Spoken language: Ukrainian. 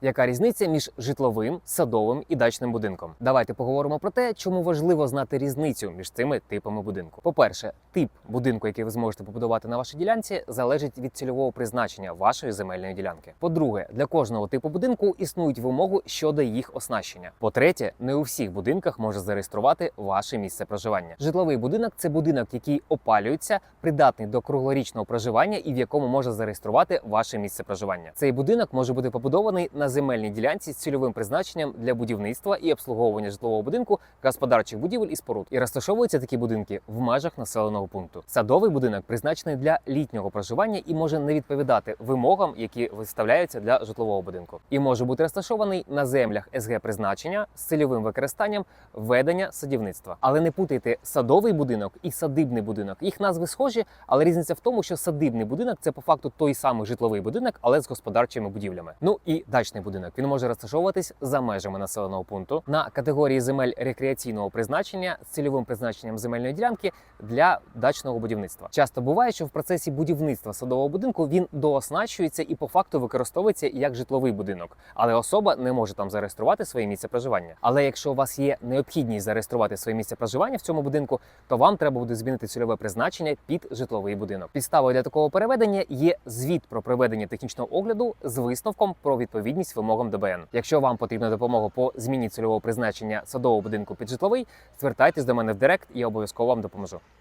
Яка різниця між житловим, садовим і дачним будинком? Давайте поговоримо про те, чому важливо знати різницю між цими типами будинку. По-перше, тип будинку, який ви зможете побудувати на вашій ділянці, залежить від цільового призначення вашої земельної ділянки. По-друге, для кожного типу будинку існують вимоги щодо їх оснащення. По-третє, не у всіх будинках може зареєструвати ваше місце проживання. Житловий будинок це будинок, який опалюється, придатний до круглорічного проживання і в якому може зареєструвати ваше місце проживання. Цей будинок може бути побудований на земельній ділянці з цільовим призначенням для будівництва і обслуговування житлового будинку, господарчих будівель і споруд. І розташовуються такі будинки в межах населеного пункту. Садовий будинок призначений для літнього проживання і може не відповідати вимогам, які виставляються для житлового будинку, і може бути розташований на землях СГ призначення з цільовим використанням ведення садівництва. Але не путайте садовий будинок і садибний будинок. Їх назви схожі, але різниця в тому, що садибний будинок це по факту той самий житловий будинок, але з господарчими будівлями. Ну і дачний будинок. Він може розташовуватись за межами населеного пункту на категорії земель рекреаційного призначення з цільовим призначенням земельної ділянки для дачного будівництва. Часто буває, що в процесі будівництва садового будинку він дооснащується і по факту використовується як житловий будинок, але особа не може там зареєструвати своє місце проживання. Але якщо у вас є необхідність зареєструвати своє місце проживання в цьому будинку, то вам треба буде змінити цільове призначення під житловий будинок. Підставою для такого переведення є звіт про проведення технічного огляду з висновком про відповідність вимогам ДБН. Якщо вам потрібна допомога по зміні цільового призначення садового будинку під житловий, звертайтесь до мене в Директ і я обов'язково вам допоможу.